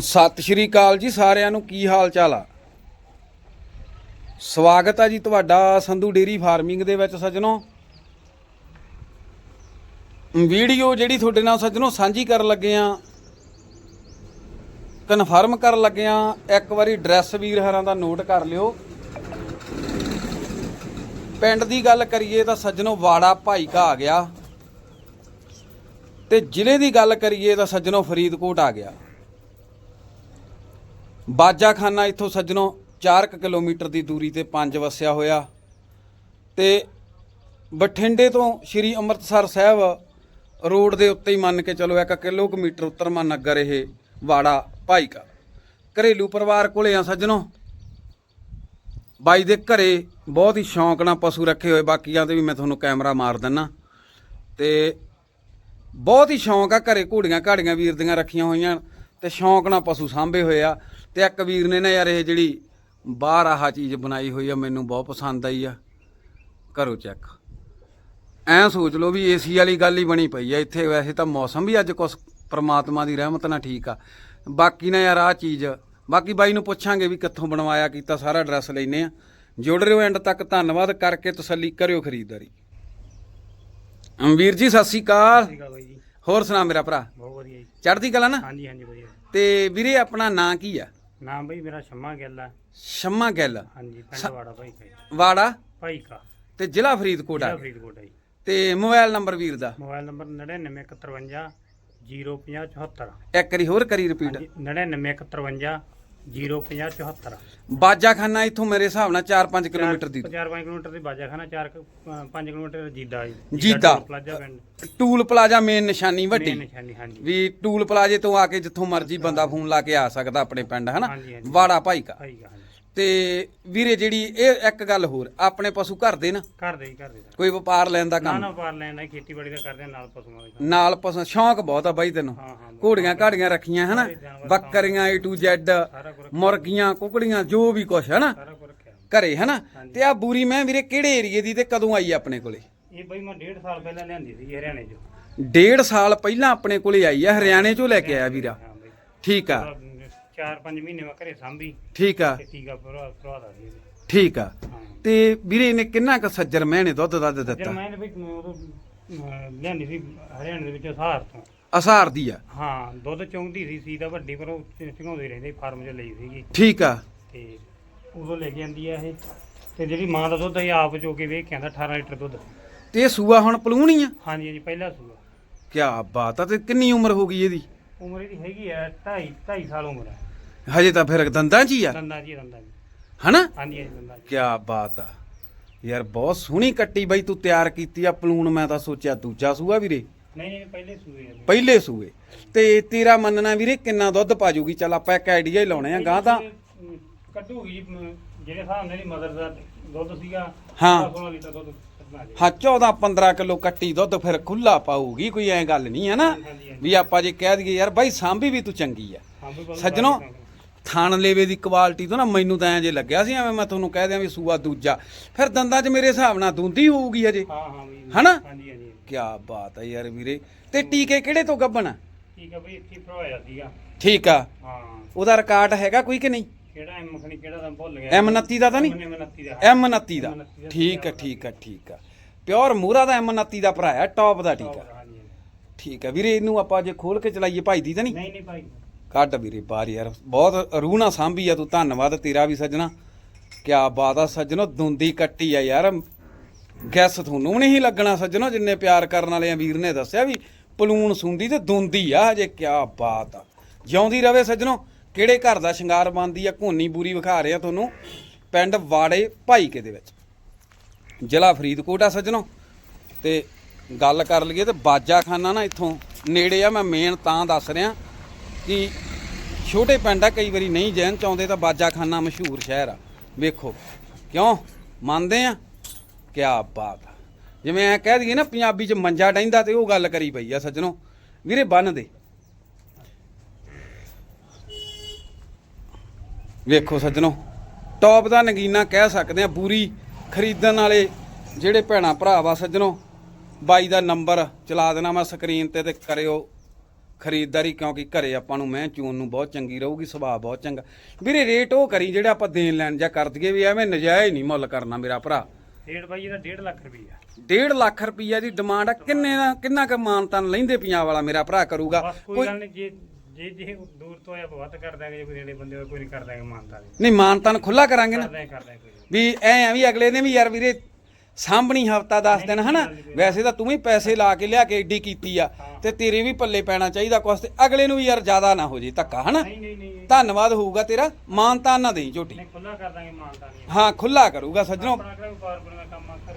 ਸਤਿ ਸ਼੍ਰੀ ਅਕਾਲ ਜੀ ਸਾਰਿਆਂ ਨੂੰ, ਕੀ ਹਾਲ ਚਾਲ ਆ? ਸਵਾਗਤ ਆ ਜੀ ਤੁਹਾਡਾ ਸੰਧੂ ਡੇਰੀ ਫਾਰਮਿੰਗ ਦੇ ਵਿੱਚ ਸੱਜਣੋ। ਵੀਡੀਓ ਜਿਹੜੀ ਤੁਹਾਡੇ ਨਾਲ ਸੱਜਣੋ ਸਾਂਝੀ ਕਰਨ ਲੱਗੇ ਆ ਕਨਫਰਮ ਕਰਨ ਲੱਗੇ ਆ, ਇੱਕ ਵਾਰੀ ਡਰੈਸ ਵੀਰ ਹਰਾਂ ਦਾ ਨੋਟ ਕਰ ਲਿਓ। ਪਿੰਡ ਦੀ ਗੱਲ ਕਰੀਏ ਤਾਂ ਸੱਜਣੋ ਵਾੜਾ ਭਾਈ ਕਾ ਆ ਗਿਆ। ਤੇ ਜ਼ਿਲ੍ਹੇ ਦੀ ਗੱਲ ਕਰੀਏ ਤਾਂ ਸੱਜਣੋ ਫਰੀਦਕੋਟ ਆ ਗਿਆ। ਬਾਜਾਖਾਨਾ ਇੱਥੋਂ ਸੱਜਣੋ 4 ਕਿਲੋਮੀਟਰ ਦੀ ਦੂਰੀ ਤੇ ਪੰਜ ਵਸਿਆ ਹੋਇਆ ਤੇ ਬਠਿੰਡੇ ਤੋਂ ਸ਼੍ਰੀ ਅੰਮ੍ਰਿਤਸਰ ਸਾਹਿਬ ਰੋਡ ਦੇ ਉੱਤੇ ਹੀ ਮੰਨ ਕੇ ਚਲੋ 1 ਕਿਲੋਮੀਟਰ ਉੱਤਰਮਾ ਨਗਰ ਇਹ ਵਾੜਾ ਭਾਈਕਾ। ਘਰੇਲੂ ਪਰਿਵਾਰ ਕੋਲੇ ਆ ਸੱਜਣੋ। ਬਾਈ ਦੇ ਘਰੇ ਬਹੁਤ ਹੀ ਸ਼ੌਂਕ ਨਾਲ ਪਸ਼ੂ ਰੱਖੇ ਹੋਏ, ਬਾਕੀਆਂ ਤੇ ਵੀ ਮੈਂ ਤੁਹਾਨੂੰ ਕੈਮਰਾ ਮਾਰ ਦਿੰਨਾ। ਤੇ ਬਹੁਤ ਹੀ ਸ਼ੌਂਕ ਆ ਘਰੇ ਘੋੜੀਆਂ ਘਾੜੀਆਂ ਵੀਰ ਦੀਆਂ ਰੱਖੀਆਂ ਹੋਈਆਂ। ਤੇ ਸ਼ੌਂਕ ਨਾਲ ਪਸ਼ੂ ਸਾਂਭੇ ਹੋਏ ਆ। ਤੇ ਇੱਕ ਵੀਰ ਨੇ ਨਾ ਯਾਰ ਇਹ ਜਿਹੜੀ ਬਾਹਰ ਆਹ ਚੀਜ਼ ਬਣਾਈ ਹੋਈ ਆ, ਮੈਨੂੰ ਬਹੁਤ ਪਸੰਦ ਆਈ ਆ। ਕਰੋ ਚੈੱਕ। ਐਂ ਸੋਚ ਲਓ ਵੀ ਏਸੀ ਵਾਲੀ ਗੱਲ ਹੀ ਬਣੀ ਪਈ ਆ। ਇੱਥੇ ਵੈਸੇ ਤਾਂ ਮੌਸਮ ਵੀ ਅੱਜ ਕੁਛ ਪ੍ਰਮਾਤਮਾ ਦੀ ਰਹਿਮਤ ਨਾਲ ਠੀਕ ਆ। ਬਾਕੀ ਨਾ ਯਾਰ ਆ ਚੀਜ਼, ਬਾਕੀ ਬਾਈ ਨੂੰ ਪੁੱਛਾਂਗੇ ਵੀ ਕਿੱਥੋਂ ਬਣਵਾਇਆ, ਕੀਤਾ ਸਾਰਾ ਐਡਰੈਸ ਲੈਨੇ ਆ। ਜੁੜ ਰਹੇ ਹੋ ਐਂਡ ਤੱਕ, ਧੰਨਵਾਦ ਕਰਕੇ ਤਸੱਲੀ ਕਰਿਓ ਖਰੀਦਦਾਰੀ। ਅਮ ਵੀਰ ਜੀ, ਸਤਿ ਸ਼੍ਰੀ ਅਕਾਲ। ਹੋਰ ਸੁਣਾ ਮੇਰਾ ਭਰਾ। ਬਹੁਤ ਵਧੀਆ ਜੀ। ਚੜ੍ਹਦੀ ਕਲਾ ਨਾ? ਹਾਂਜੀ ਹਾਂਜੀ ਵਧੀਆ। ਤੇ ਵੀਰੇ ਆਪਣਾ ਨਾਂ ਕੀ ਆ? ਨਾਮ ਬਈ ਮੇਰਾ ਸ਼ਮਾ ਗਿੱਲ ਆ। ਸ਼ੰਮਾ ਗਿੱਲ। ਹਾਂਜੀ ਪਿੰਡ ਵਾੜਾ ਭਾਈ ਕਾ। ਵਾੜਾ? ਭਾਈ ਕਾ ਤੇ ਜ਼ਿਲ੍ਹਾ ਫਰੀਦਕੋਟ ਆ? ਜ਼ਿਲ੍ਹਾ ਫਰੀਦਕੋਟ ਆ ਜੀ। ਤੇ ਮੋਬਾਈਲ ਨੰਬਰ ਵੀਰ ਦਾ? ਮੋਬਾਈਲ ਨੰਬਰ 9951 05074 ਇੱਕ ਵਾਰੀ ਹੋਰ ਕਰੀ ਰਿਪੀਟ ਹਾਂਜੀ 9951 05074 ਬਾਜਾਖਾਨਾ ਇੱਥੋਂ ਮੇਰੇ ਹਿਸਾਬ ਨਾਲ 4-5 ਕਿਲੋਮੀਟਰ ਦੀ। 4-5 ਕਿਲੋਮੀਟਰ ਦੀ ਬਾਜਾਖਾਨਾ 4 5 ਕਿਲੋਮੀਟਰ ਜੀਦਾ ਜੀ। ਜੀਦਾ। ਟੋਲ ਪਲਾਜ਼ਾ ਪਿੰਡ। ਟੂਲ ਪਲਾਜ਼ਾ ਮੇਨ ਨਿਸ਼ਾਨੀ ਵੱਡੀ। ਮੇਨ ਨਿਸ਼ਾਨੀ ਹਾਂਜੀ। ਵੀ ਟੂਲ ਪਲਾਜ਼ੇ ਤੋਂ ਆ ਕੇ ਜਿੱਥੋਂ ਮਰਜ਼ੀ ਬੰਦਾ ਫੋਨ ਲਾ ਕੇ ਆ ਸਕਦਾ ਆਪਣੇ ਪਿੰਡ ਹਨਾ। ਵਾੜਾ ਭਾਈ ਕਾ ਤੇ ਵੀਰੇ ਜਿਹੜੀ ਇਹ ਇੱਕ ਗੱਲ ਹੋਰ ਆਪਣੇ ਪਸ਼ੂ ਘਰ ਦੇ ਨਾ? ਘਰ ਦੇ ਜੀ ਘਰ ਦੇ ਸਰ। ਕੋਈ ਵਪਾਰ ਲੈਣ ਦਾ ਨਾ ਕੰਮ? ਨਾ ਪਾਰ ਲੈਣ ਦਾ ਖੇਤੀਬਾੜੀ ਦਾ ਕਰਦੇ ਆ, ਨਾਲ ਪਸ਼ੂਆਂ ਦਾ ਕੰਮ। ਨਾਲ ਪਸ਼ੂ ਸ਼ੌਂਕ ਬਹੁਤ ਆ ਬਾਈ ਤੈਨੂੰ। ਹਾਂ ਹਾਂ ਘੋੜੀਆਂ ਘਾੜੀਆਂ ਰੱਖੀਆਂ ਹਨਾ? ਬੱਕਰੀਆਂ ਏ ਟੂ ਜ਼ੈਡ ਸਾਰਾ ਕੁਝ ਮੁਰਗੀਆਂ ਕੁਕੜੀਆਂ ਜੋ ਵੀ ਕੁਛ ਹਨਾ? ਸਾਰਾ ਕੁਝ ਰੱਖਿਆ। ਘਰੇ ਹਨਾ? ਤੇ ਆ ਬੂਰੀ ਮੈਂ ਵੀਰੇ ਕਿਹੜੇ ਏਰੀਏ ਦੀ ਤੇ ਕਦੋਂ ਆਈ ਆਪਣੇ ਕੋਲੇ? ਇਹ ਬਈ ਮੈਂ 1.5 ਸਾਲ ਪਹਿਲਾਂ ਲਿਆਂਦੀ ਸੀ ਹਰਿਆਣੇ ਚੋਂ। ਡੇਢ ਸਾਲ ਪਹਿਲਾਂ ਆਪਣੇ ਕੋਲੇ ਆਈ ਆ ਹਰਿਆਣੇ ਚੋਂ ਲੈ ਕੇ ਆਇਆ ਵੀਰਾ। ਹਾਂ ਬਈ। ਠੀਕ ਆ। 4-5 ਮਹੀਨੇ ਮੈਂ ਘਰੇ ਸਾਂਭੀ। ਠੀਕ ਆ। ਤੇ ਟੀਕਾ ਭਰਾ ਭਰਾ ਦਾ ਸੀ। ਠੀਕ ਆ। ਤੇ ਵੀਰੇ ਨੇ ਕਿੰਨਾ ਕੁ ਸੱਜਰ ਮਹਿਣੇ ਦੁੱਧ ਦੱਧ ਜਦ ਦਿੱਤਾ? ਮੈਂ ਵੀ ਉਦੋਂ, ਅਹ, ਲਿਆਂਦੀ ਸੀ ਹਰਿਆਣੇ ਦੇ ਵਿੱਚ ਸਹਾਰ ਤੋਂ। ਅਸਾਰ ਦੀ ਆ? ਹਾਂ ਦੁੱਧ ਚੌਂਦੀ ਸੀ ਸੀ ਤਾਂ ਵੱਡੀ ਪਰ ਉਹ ਚਿੰਗਾਉਂਦੀ ਰਹਿੰਦੀ ਫਾਰਮ 'ਚ ਲਈ ਸੀਗੀ। ਠੀਕ ਆ। ਤੇ ਉਦੋਂ ਲੈ ਕੇ ਆਂਦੀ ਆ ਇਹ। ਤੇ ਜਿਹੜੀ ਮਾਂ ਦਾ ਦੁੱਧ ਅਸੀਂ ਆਪ ਚੋ ਕੇ ਵੇਖ ਕੇ ਆਂਦਾ 18 ਲੀਟਰ ਦੁੱਧ। ਤੇ ਇਹ ਸੂਆ ਹੁਣ ਪਲੂਣੀ ਆ? ਹਾਂਜੀ ਹਾਂਜੀ ਪਹਿਲਾ ਸੂਆ। ਕਿਆ ਬਾਤ ਆ ਤੇ ਕਿੰਨੀ ਉਮਰ ਹੋ ਗਈ ਇਹਦੀ? ਉਮਰ ਇਹਦੀ ਹੈਗੀ ਆ 2.5 2.5 ਸਾਲ ਉਮਰ ਹੈ ਹਜੇ ਤਾਂ ਫਿਰ ਦੰਦਾਂ 'ਚ ਹੀ ਆ। ਦੰਦਾਂ ਜੀ ਦੰਦਾਂ ਜੀ ਹਨਾ? ਹਾਂਜੀ ਹਾਂਜੀ ਦੰਦਾਂ 'ਚ। ਕਿਆ ਬਾਤ ਆ। ਯਾਰ ਬਹੁਤ ਸੋਹਣੀ ਕੱਟੀ ਬਾਈ ਤੂੰ ਤਿਆਰ ਕੀਤੀ ਆ ਪਲੂਣ ਮੈਂ ਤਾਂ ਸੋਚਿਆ ਦੂਜਾ ਸੂਆ ਵੀਰੇ। ਨਹੀਂ ਨਹੀਂ ਪਹਿਲੇ ਸੂਏ ਆ ਜੀ। ਪਹਿਲੇ ਸੂਏ। ਤੇ ਤੇਰਾ ਮੰਨਣਾ ਵੀਰੇ ਕਿੰਨਾ ਦੁੱਧ ਪਾ ਜੂਗੀ ਚੱਲ ਆਪਾਂ ਇੱਕ ਆਈਡੀਆ ਹੀ ਲਾਉਣੇ ਆ ਗਾਂ ਤਾਂ। ਅਮ, ਕੱਢੂਗੀ ਅਮ, ਜਿਹੜੇ ਹਿਸਾਬ ਨਾਲ ਦੀ ਮਦਰ ਦਾ ਦੁੱਧ ਸੀਗਾ ਹਾਂ। 16 ਲੀਟਰ ਦੁੱਧ ਕੱਢਣਾ ਜੀ। ਹਾਂ 14 15 ਕਿਲੋ ਕੱਟੀ ਦੁੱਧ ਫਿਰ ਖੁੱਲਾ ਪਾਊਗੀ ਕੋਈ ਐ ਗੱਲ ਨਹੀਂ ਹੈ ਨਾ ਹਾਂਜੀ, ਹਾਂਜੀ। ਵੀ ਆਪਾਂ ਜੇ ਕਹਿ ਦਈਏ ਯਾਰ ਬਾਈ ਸਾਂਭੀ ਵੀ ਤੂੰ ਚੰਗੀ ਆ। ਹਾਂ ਵੀ ਬਹੁਤ ਸੱਜਣੋ ਕੰਮ। ਥਾਣ ਲੇਵੇ ਦੀ ਕੁਆਲਿਟੀ ਤੋਂ ਨਾ ਮੈਨੂੰ ਤਾਂ ਐ ਜੇ ਲੱਗਿਆ ਸੀ ਐਵੇਂ ਮੈਂ ਤੁਹਾਨੂੰ ਕਹਿ ਦਿਆਂ ਵੀ ਸੂਆ ਦੂਜਾ। ਫਿਰ ਦੰਦਾਂ 'ਚ ਮੇਰੇ ਹਿਸਾਬ ਨਾਲ ਦੁੰਦੀ ਹੋਊਗੀ ਅਜੇ ਹਾਂ ਹਾਂ ਵੀ ਹਨਾ? ਹਾਂਜੀ ਹਾਂਜੀ ਕੀ ਬਾਤ ਹੈ ਯਾਰ ਵੀਰੇ। ਤੇ ਟੀਕੇ ਕਿਹੜੇ ਤੋਂ ਗੱਬਣ ਠੀਕ ਆ ਬਈ ਇੱਥੇ ਭਰਵਾਇਆ ਸੀਗਾ। ਠੀਕ ਆ। ਹਾਂ। ਉਹਦਾ ਰਿਕਾਰਡ ਹੈਗਾ ਕੋਈ ਕਿ ਨਹੀਂ? ਕਿਹੜਾ ਐਮ ਕਿਹੜਾ ਤਾਂ ਭੁੱਲ ਗਿਆ। ਐਮ 29 ਦਾ ਤਾਂ ਨਹੀਂ? ਐਮ 29 ਦਾ। ਐਮ 29 ਦਾ। M29 ਦਾ ਠੀਕ ਆ ਠੀਕ ਆ ਠੀਕ ਆ। ਪਿਓਰ ਮੂਰਾ ਦਾ ਐਮ 29 ਦਾ ਭਰਾ ਆ ਟੌਪ ਦਾ ਟੀਕਾ ਹਾਂਜੀ ਹਾਂਜੀ। ਠੀਕ ਆ। ਵੀਰੇ ਇਹਨੂੰ ਆਪਾਂ ਜੇ ਖੋਲ ਕੇ ਚਲਾਈਏ ਭਾਈ ਦੀ ਤਾਂ ਨਹੀਂ? ਨਹੀਂ ਨਹੀਂ ਭਾਈ। ਕੱਢ ਵੀਰੇ ਬਾਹਰ ਯਾਰ। ਬਹੁਤ ਰੂਹ ਨਾਲ ਸਾਂਭੀ ਆ ਤੂੰ। ਧੰਨਵਾਦ, ਤੇਰਾ ਵੀ ਸੱਜਣਾ। ਕਿਆ ਬਾਤ ਆ ਸੱਜਣੋ, ਦੁੰਦੀ ਕੱਟੀ ਆ ਯਾਰ। ਗੈਸ ਤੁਹਾਨੂੰ ਵੀ ਨਹੀਂ ਲੱਗਣਾ ਸੱਜਣੋ, ਜਿੰਨੇ ਪਿਆਰ ਕਰਨ ਵਾਲੇ ਆ ਵੀਰ ਨੇ ਦੱਸਿਆ ਵੀ ਪਲੂਣ ਸੁੰਦੀ ਤੇ ਦੁੰਦੀ ਆ ਹਜੇ, ਕਿਆ ਬਾਤ ਆ। ਜਿਉਂਦੀ ਰਵੇ ਸੱਜਣੋ, ਕਿਹੜੇ ਘਰ ਦਾ ਸ਼ਿੰਗਾਰ ਬਣਦੀ ਆ, ਘੋਨੀ ਬੂਰੀ ਵਿਖਾ ਰਿਹਾ ਤੁਹਾਨੂੰ। ਪਿੰਡ ਵਾੜੇ ਭਾਈਕੇ ਦੇ ਵਿੱਚ। ਜ਼ਿਲ੍ਹਾ ਫਰੀਦਕੋਟ ਆ ਸੱਜਣੋ। ਤੇ ਗੱਲ ਕਰ ਲਈਏ ਤੇ ਬਾਜਾਖਾਨਾ ਨਾ ਇੱਥੋਂ ਨੇੜੇ ਆ, ਮੈਂ ਮੇਨ ਤਾਂ ਦੱਸ ਰਿਹਾ। ਕਿ ਛੋਟੇ ਪਿੰਡ ਆ, ਕਈ ਵਾਰੀ ਨਹੀਂ ਜੈਨ ਚਾਹੁੰਦੇ ਤਾਂ ਬਾਜਾਖਾਨਾ ਮਸ਼ਹੂਰ ਸ਼ਹਿਰ ਆ। ਵੇਖੋ, ਕਿਉਂ? ਮੰਨਦੇ ਆ? ਕਿਆ ਬਾਤ ਆ। ਜਿਵੇਂ ਐ ਕਹਿ ਦਈਏ ਨਾ, ਪੰਜਾਬੀ ਚ ਮੰਜਾ ਡੈਂਦਾ ਤੇ ਉਹ ਗੱਲ ਕਰੀ ਪਈ ਆ ਸੱਜਣੋ। ਵੀਰੇ, ਬੰਨ ਦੇ। ਵੇਖੋ ਸੱਜਣੋ ਟੌਪ ਦਾ ਨਗੀਨਾ ਕਹਿ ਸਕਦੇ ਆ ਪੂਰੀ ਖਰੀਦਣ ਵਾਲੇ ਜਿਹੜੇ ਭੈਣਾ ਭਰਾ ਵਾ ਸੱਜਣੋ, ਬਾਈ ਦਾ ਨੰਬਰ ਚਲਾ ਦੇਣਾ ਮੈਂ ਸਕਰੀਨ ਤੇ ਤੇ ਕਰਿਓ। ਖਰੀਦਦਾਰੀ ਕਿਉਂਕਿ ਘਰੇ ਆਪਾਂ ਨੂੰ ਮੈਂ ਚੂਨ ਨੂੰ ਬਹੁਤ ਚੰਗੀ ਰਹੂਗੀ ਸੁਭਾਅ ਬਹੁਤ ਚੰਗਾ। ਵੀਰੇ ਰੇਟ ਉਹ ਕਰੀ ਜਿਹੜਾ ਆਪਾਂ ਦੇਣ ਲੈਣ ਜਾਂ ਕਰ ਦਈਏ ਵੀ ਐਵੇਂ ਨਜਾਇਜ਼ ਨਹੀਂ ਮੁੱਲ ਕਰਨਾ ਮੇਰਾ ਭਰਾ। ਰੇਟ ਬਾਈ ਇਹਦਾ 1.5 ਲੱਖ ਰੁਪਈਆ। 1.5 ਲੱਖ ਰੁਪਈਆ ਦੀ ਡਿਮਾਂਡ ਆ ਕਿੰਨੇ ਦਾ ਕਿੰਨਾ ਕੁ ਮਾਨਤਨ ਲੈਂਦੇ ਪੰਜਾਬ ਵਾਲਾ ਮੇਰਾ ਭਰਾ ਕਰੂਗਾ। ਬਸ ਕੋਈ ਗੱਲ ਨਹੀਂ ਜੇ ਜੇ ਜੇ ਦੂਰ ਤੋਂ ਆਇਆ ਵੱਧ ਕਰ ਦਾਂਗੇ ਜੇ ਕੋਈ ਨੇੜੇ ਬੰਦੇ ਹੋਏ ਕੋਈ ਨਹੀਂ ਕਰ ਦਾਂਗੇ ਮਾਨਤਾ ਨਹੀਂ ਮਾਨਤਨ ਖੁੱਲਾ ਕਰਾਂਗੇ ਨਾ। ਕਰ ਦਾਂਗੇ ਕਰ ਦਾਂਗੇ ਕੋਈ ਨੀ। ਵੀ ਐ ਆ ਵੀ ਅਗਲੇ ਨੇ ਵੀ ਯਾਰ ਵੀਰੇ ਸਾਂਭਣੀ ਹਫਤਾ 10 ਦਿਨ ਹਨਾ? ਵੈਸੇ ਤਾਂ ਤੂੰ ਵੀ ਪੈਸੇ ਲਾ ਕੇ ਲਿਆ ਕੇ ਏਡੀ ਕੀਤੀ ਆ ਤੇ ਤੇਰੇ ਵੀ ਪੱਲੇ ਪੈਣਾ ਚਾਹੀਦਾ ਕੁਛ ਤੇ ਅਗਲੇ ਨੂੰ ਵੀ ਯਾਰ ਜ਼ਿਆਦਾ ਨਾ ਹੋ ਜੇ ਧੱਕਾ ਹਨਾ? ਧੰਨਵਾਦ ਹੋਊਗਾ ਤੇਰਾ ਮਾਨਤਾਨ ਨਾ ਦੇਈ ਝੋਟੀ। ਨਹੀਂ ਖੁੱਲਾ ਕਰ ਦਾਂਗੇ ਮਾਨਤਾ ਨਹੀਂ। ਹਾਂ ਖੁੱਲਾ ਕਰੂਗਾ ਸੱਜਣੋ।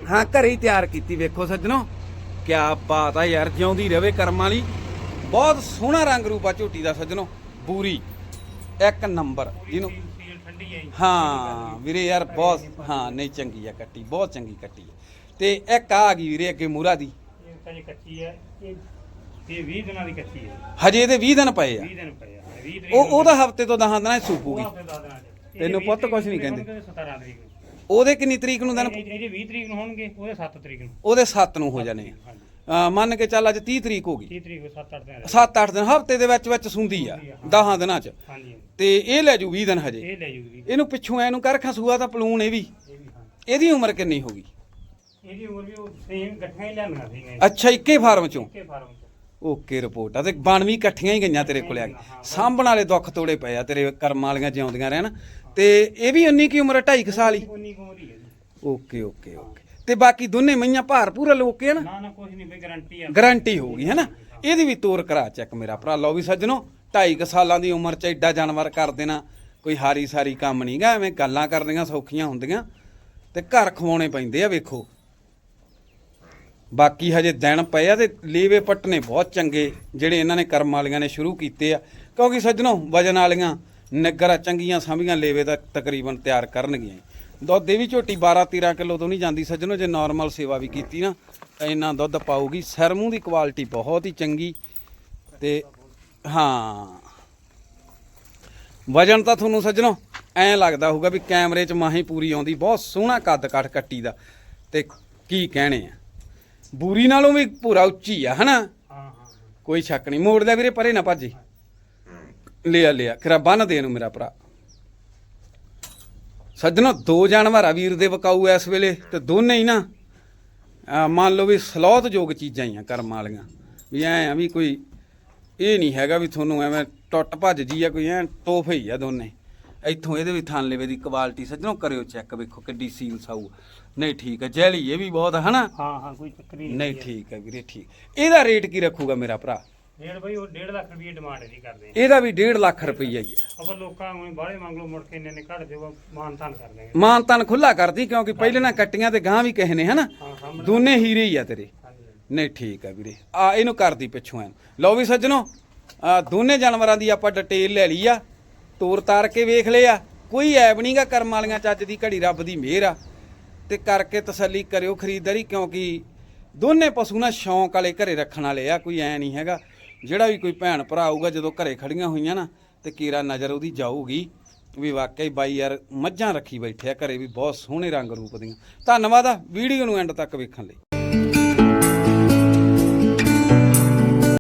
ਹਾਂ ਘਰੇ ਹੀ ਤਿਆਰ ਕੀਤੀ ਵੇਖੋ ਸੱਜਣੋ। ਕਿਆ ਬਾਤ ਆ ਯਾਰ ਜਿਉਂਦੀ ਰਵੇ ਕਰਮਾਂ ਵਾਲੀ। ਬਹੁਤ ਸੋਹਣਾ ਰੰਗ ਰੂਪ ਆ ਝੋਟੀ ਦਾ ਸੱਜਣੋ ਬੂਰੀ। ਇੱਕ ਨੰਬਰ ਜਿਹਨੂੰ ਠੰਡੀ ਹੈ ਵੀਰੇ ਯਾਰ ਬਹੁਤ ਹਾਂ ਨਹੀਂ ਚੰਗੀ ਆ ਕੱਟੀ ਬਹੁਤ ਚੰਗੀ ਕੱਟੀ ਤੇ ਇੱਕ ਆ ਗਈ ਵੀਰੇ ਅੱਗੇ ਮੂਰਾ ਦੀ। ਇਹ ਤਾਂ ਜੀ ਕੱਚੀ ਹੈ ਇਹ ਇਹ 20 ਦਿਨਾਂ ਦੀ ਕੱਚੀ ਹੈ ਹਜੇ ਇਹਦੇ 20 ਦਿਨ ਪਏ ਆ। 20 ਦਿਨ ਪਏ ਆ 20 ਤਰੀਕ ਉਹ ਉਹਦਾ ਹਫ਼ਤੇ ਤੋਂ 10 ਦਿਨਾਂ 'ਚ ਸੂਪੂਗੀ ਉਹ ਹਫ਼ਤੇ ਦਸ ਦਿਨਾਂ ਚ। ਇਹ ਤੈਨੂੰ ਵੀਹ ਪੁੱਤ ਕੁਛ ਨਹੀਂ ਨੂੰ ਕਹਿੰਦੇ। ਹੋਣਗੇ, 17 ਤਰੀਕ ਨੂੰ। ਉਹਦੇ ਕਿੰਨੀ ਤਰੀਕ ਨੂੰ ਦਿਨ? ਇਹ- ਇਹਦੇ 20 ਤਰੀਕ ਨੂੰ ਹੋਣਗੇ ਉਹਦੇ 7 ਤਰੀਕ ਨੂੰ। ਉਹਦੇ 7 ਨੂੰ ਹੋ ਜਾਣੇ ਹਾਂਜੀ ਆ ਅਹ ਮੰਨ ਕੇ ਚੱਲ ਅੱਜ 30 ਤਰੀਕ ਹੋ ਗਈ। 30 ਤਰੀਕ ਨੂੰ 7-8 ਦਿਨ 7-8 ਦਿਨ ਹਫ਼ਤੇ ਦੇ ਵਿੱਚ ਵਿੱਚ ਸੁੰਦੀ ਆ 10 ਦਿਨਾਂ 'ਚ। ਹਾਂਜੀ। ਤੇ ਇਹ ਲੈ ਜੂ 20 ਦਿਨ ਹਜੇ। ਇਹ ਲੈ ਜੂਗੀ। ਇਹਨੂੰ ਪਿੱਛੋਂ ਐਨੂੰ ਕਰ ਖਸੂਆ ਤਾਂ ਪਲੂਣ ਇਹ ਵੀ। ਇਹ ਵੀ ਹਾਂ। ਇਹਦੀ ਉਮਰ ਕਿੰਨੀ ਹੋ ਗਈ? ਇਹਦੀ ਉਮਰ ਵੀ ਉਹ ਸੇਮ ਇਕੱਠੀਆਂ ਹੀ ਲਿਆਂਦੀਆਂ ਸੀਗੀਆਂ ਅੱਛਾ ਇੱਕੇ ਫਾਰਮ ਚੋਂ? ਇੱਕੇ ਫਾਰਮ ਚ। Okay report. ਆ ਤੇ ਬਣਵੀਂ ਇਕੱਠੀਆਂ ਹੀ ਗਈਆਂ ਤੇਰੇ ਕੋਲੇ ਆ ਕੇ। ਸਾਂਭਣ ਵਾਲੇ ਦੁੱਖ ਤੋੜੇ ਪਏ ਆ ਤੇਰੇ ਕਰਮ ਵਾਲੀਆਂ ਜਿਉਂਦੀਆਂ ਰਹਿਣ। ਤੇ ਇਹ ਵੀ 19 ਕੀ ਉਮਰ 2.5 ਸਾਲ ਹੀ? ਉਨੀ ਕੁ ਉਮਰ ਹੀ ਹੈ ਜੀ। Okay okay okay. ਤੇ ਬਾਕੀ ਦੋਨੇ ਮਈਆਂ ਭਾਰ ਪੂਰਾ ਲੋਕੇ ਆ ਨਾ? ਨਾ ਨਾ ਕੁਝ ਨਹੀਂ ਬਈ ਗਾਰੰਟੀ ਆ। ਗਾਰੰਟੀ ਹੋਊਗੀ ਹੈਨਾ ਇਹਦੀ ਵੀ ਤੋਰ ਕਰਾ ਚੈੱਕ ਮੇਰਾ ਭਰਾ। ਲਓ ਵੀ ਸੱਜਣੋ 2.5 ਸਾਲਾਂ ਦੀ ਉਮਰ 'ਚ ਐਡਾ ਜਾਨਵਰ ਕਰ ਦੇਣਾ, ਕੋਈ ਹਾਰੀ ਸਾਰੀ ਕੰਮ ਨਹੀਂਗਾ ਐਵੇਂ ਗੱਲਾਂ ਕਰਨੀਆਂ ਸੌਖੀਆਂ ਹੁੰਦੀਆਂ ਤੇ ਘਰ ਖਵਾਉਣੇ ਪੈਂਦੇ ਆ, ਵੇਖੋ। ਬਾਕੀ ਹਜੇ ਦਿਨ ਪਏ ਆ ਤੇ ਲੀਵੇ ਪੱਟਨੇ ਬਹੁਤ ਚੰਗੇ, ਜਿਹੜੇ ਇਹਨਾਂ ਨੇ ਕਰਮ ਵਾਲੀਆਂ ਨੇ ਸ਼ੁਰੂ ਕੀਤੇ ਆ। ਕਿਉਂਕਿ ਸੱਜਣੋ, ਵਜਨ ਵਾਲੀਆਂ ਨਿੱਗਰਾਂ ਚੰਗੀਆਂ ਸਾਂਭੀਆਂ ਲੇਵੇ ਦਾ ਤਕਰੀਬਨ ਤਿਆਰ ਕਰਨਗੀਆਂ ਦੁੱਧ ਦੀ ਵੀ ਝੋਟੀ 12 13 ਕਿਲੋ ਤੋਂ ਨਹੀਂ ਜਾਂਦੀ ਸੱਜਣੋ, ਜੇ ਨਾਰਮਲ ਸੇਵਾ ਵੀ ਕੀਤੀ ਨਾ, ਤਾਂ ਇੰਨਾ ਦੁੱਧ ਪਾਊਗੀ। ਸਿਰ ਦੀ ਕੁਆਲਿਟੀ ਬਹੁਤ ਹੀ ਚੰਗੀ ਤੇ ਹਾਂ। ਵਜਨ ਤਾਂ ਤੁਹਾਨੂੰ ਸੱਜਣੋ ਐਂ ਲੱਗਦਾ ਹੋਊਗਾ ਵੀ ਕੈਮਰੇ 'ਚ ਮਾਹੀ ਪੂਰੀ ਆਉਂਦੀ ਬਹੁਤ ਸੋਹਣਾ ਕੱਦ ਕੱਟ ਕੱਟੀ ਦਾ। ਤੇ ਕੀ ਕਹਿਣੇ ਆ? ਬੂਰੀ ਨਾਲੋਂ ਵੀ ਪੂਰਾ ਉੱਚੀ ਆ ਹਨਾ। ਕੋਈ ਸ਼ੱਕ ਨਹੀਂ। ਮੋੜਦਾ ਵੀਰੇ ਪਰੇ ਨਾ ਭਾਜੀ ਲਿਆ ਲਿਆ। ਕਿਰਾ ਬੰਨ ਦੇ ਨੂੰ ਮੇਰਾ ਭਰਾ। ਸੱਜਣੋ ਦੋ ਜਾਨਵਰ ਆ ਵੀਰ ਦੇ ਵਕਾਊ ਇਸ ਵੇਲੇ ਤੇ ਦੋਨੇ ਹੀ ਨਾ ਮੰਨ ਲਓ ਵੀ ਸਲੋਤ ਯੋਗ ਚੀਜ਼ਾਂ ਹੀ ਆ ਕਰਮ ਵਾਲੀਆਂ। ਵੀ ਐ ਆ ਵੀ ਕੋਈ ਇਹ ਨਹੀਂ ਹੈਗਾ ਵੀ ਤੁਹਾਨੂੰ ਐਵੇਂ ਟੁੱਟ ਭੱਜ ਜੀ ਆ ਕੋਈ ਐ ਤੋਹਫੇ ਹੀ ਆ ਦੋਨੇ। ਇੱਥੋਂ ਇਹਦੇ ਵੀ ਥਾਂ ਲੇਵੇ ਦੀ ਕੁਆਲਿਟੀ ਸੱਜਣੋ ਕਰਿਓ ਚੈੱਕ ਵੇਖੋ ਕਿੱਡੀ ਸੀਲ ਸਾਊ ਨਹੀਂ ਠੀਕ ਹੈ ਜੈਲੀ ਇਹ ਵੀ ਬਹੁਤ ਆ, ਹਨਾ? ਹਾਂ ਹਾਂ ਕੋਈ ਚੱਕਰ ਹੀ ਨਹੀਂ ਠੀਕ ਹੈ ਵੀਰੇ ਠੀਕ। ਇਹਦਾ ਰੇਟ ਕੀ ਰੱਖੂਗਾ ਮੇਰਾ ਭਰਾ? ਡੇਢ ਬਈ ਉਹ 1.5 ਲੱਖ ਰੁਪਏ ਡਿਮਾਂਡ ਇਹਦੀ ਕਰਦੇ ਆ। ਇਹਦਾ ਵੀ 1.5 ਲੱਖ ਰੁਪਈਆ ਹੀ ਆ। ਅਬਰ ਲੋਕਾਂ ਨੂੰ ਬਾਹਲੇ ਮੰਗ ਲਓ ਮੁੜ ਕੇ ਇੰਨੇ ਨੇ ਘੱਟ ਦਿਓ ਮਾਨ ਤਾਨ ਕਰ ਦੇਗੇ ਮਾਨ ਤਨ ਖੁੱਲਾ ਕਰਦੀ ਕਿਉਂਕਿ ਪਹਿਲੇ ਨਾ ਕੱਟੀਆਂ ਤੇ ਗਾਂ ਵੀ ਕਿਸੇ ਨੇ ਹਨਾ? ਹਾਂ ਦੋਨੇ ਹੀਰੇ ਹੀ ਆ ਤੇਰੇ। ਨਹੀਂ, ਠੀਕ ਆ ਵੀਰੇ। ਆ, ਇਹਨੂੰ ਕਰਦੀ ਪਿੱਛੋਂ ਐਨ। ਲਓ ਵੀ ਸੱਜਣੋ, ਆ, ਦੋਨੇ ਜਾਨਵਰਾਂ ਦੀ ਆਪਾਂ ਡਿਟੇਲ ਲੈ ਲਈ ਆ। ਤੋਰ ਤਾਰ ਕੇ ਵੇਖ ਲਿਆ। ਕੋਈ ਐਬ ਨਹੀਂਗਾ ਕਰਮ ਵਾਲੀਆਂ ਚੱਜ ਦੀ ਘੜੀ ਰੱਬ ਦੀ ਮਿਹਰ ਆ। ਤੇ ਕਰਕੇ ਤਸੱਲੀ ਕਰਿਓ ਖਰੀਦਦਾਰੀ, ਕਿਉਂਕਿ ਦੋਨੇ ਪਸ਼ੂ ਨਾ ਸ਼ੌਂਕ ਵਾਲੇ ਘਰੇ ਰੱਖਣ ਵਾਲੇ ਆ, ਕੋਈ ਐ ਨਹੀਂ ਹੈਗਾ। ਜਿਹੜਾ ਵੀ ਕੋਈ ਭੈਣ ਭਰਾ ਆਊਗਾ, ਜਦੋਂ ਘਰੇ ਖੜੀਆਂ ਹੋਈਆਂ ਨਾ, ਤੇ ਕੀਰਾ ਨਜ਼ਰ ਉਹਦੀ ਜਾਊਗੀ। ਵੀ ਵਾਕਈ ਬਾਈ ਯਾਰ, ਮੱਝਾਂ ਰੱਖੀ ਬੈਠੇ ਆ ਘਰੇ ਵੀ ਬਹੁਤ ਸੋਹਣੇ ਰੰਗ ਰੂਪ ਦੀਆਂ। ਧੰਨਵਾਦ ਆ, ਵੀਡੀਓ ਨੂੰ ਐਂਡ ਤੱਕ ਵੇਖਣ ਲਈ।